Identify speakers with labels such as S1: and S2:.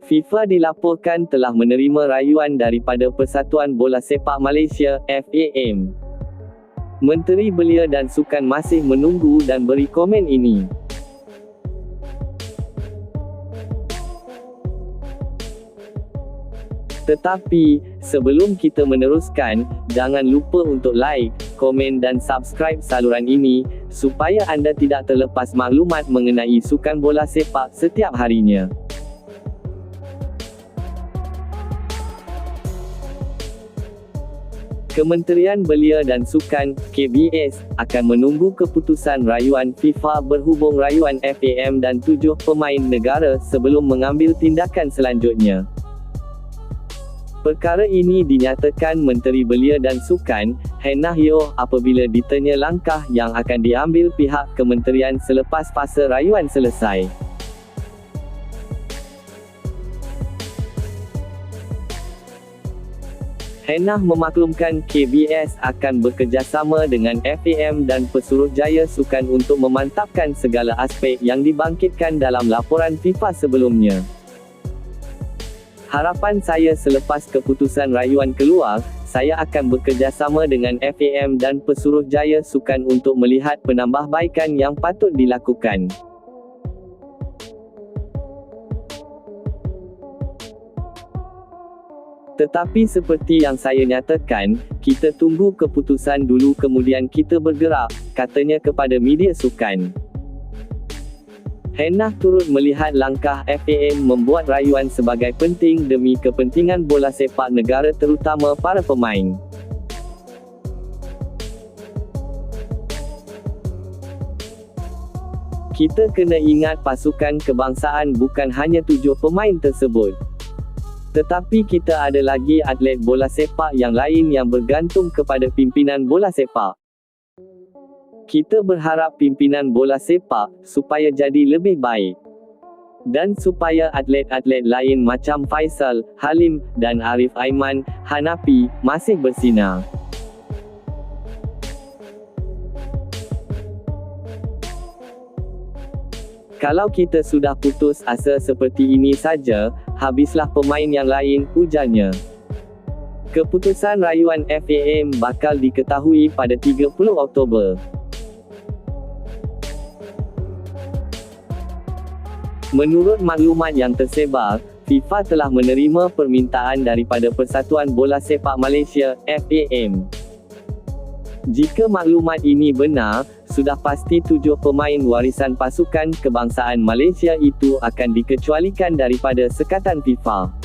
S1: FIFA dilaporkan telah menerima rayuan daripada Persatuan Bola Sepak Malaysia, FAM. Menteri Belia dan Sukan masih menunggu dan beri komen ini. Tetapi, sebelum kita meneruskan, jangan lupa untuk like, komen dan subscribe saluran ini, supaya anda tidak terlepas maklumat mengenai sukan bola sepak setiap harinya. Kementerian Belia dan Sukan, KBS, akan menunggu keputusan rayuan FIFA berhubung rayuan FAM dan tujuh pemain negara sebelum mengambil tindakan selanjutnya. Perkara ini dinyatakan Menteri Belia dan Sukan, Hannah Yeoh, apabila ditanya langkah yang akan diambil pihak kementerian selepas fasa rayuan selesai. Hannah memaklumkan KBS akan bekerjasama dengan FAM dan Pesuruhjaya Sukan untuk memantapkan segala aspek yang dibangkitkan dalam laporan FIFA sebelumnya. Harapan saya selepas keputusan rayuan keluar, saya akan bekerjasama dengan FAM dan Pesuruhjaya Sukan untuk melihat penambahbaikan yang patut dilakukan. Tetapi seperti yang saya nyatakan, kita tunggu keputusan dulu kemudian kita bergerak, katanya kepada media sukan. Hannah turut melihat langkah FAM membuat rayuan sebagai penting demi kepentingan bola sepak negara terutama para pemain. Kita kena ingat pasukan kebangsaan bukan hanya tujuh pemain tersebut. Tetapi kita ada lagi atlet bola sepak yang lain yang bergantung kepada pimpinan bola sepak. Kita berharap pimpinan bola sepak supaya jadi lebih baik. Dan supaya atlet-atlet lain macam Faisal, Halim, dan Arif Aiman, Hanapi, masih bersinar. Kalau kita sudah putus asa seperti ini saja, habislah pemain yang lain, ujarnya. Keputusan rayuan FAM bakal diketahui pada 30 Oktober. Menurut maklumat yang tersebar, FIFA telah menerima permintaan daripada Persatuan Bola Sepak Malaysia, FAM. Jika maklumat ini benar, sudah pasti tujuh pemain warisan pasukan kebangsaan Malaysia itu akan dikecualikan daripada sekatan FIFA.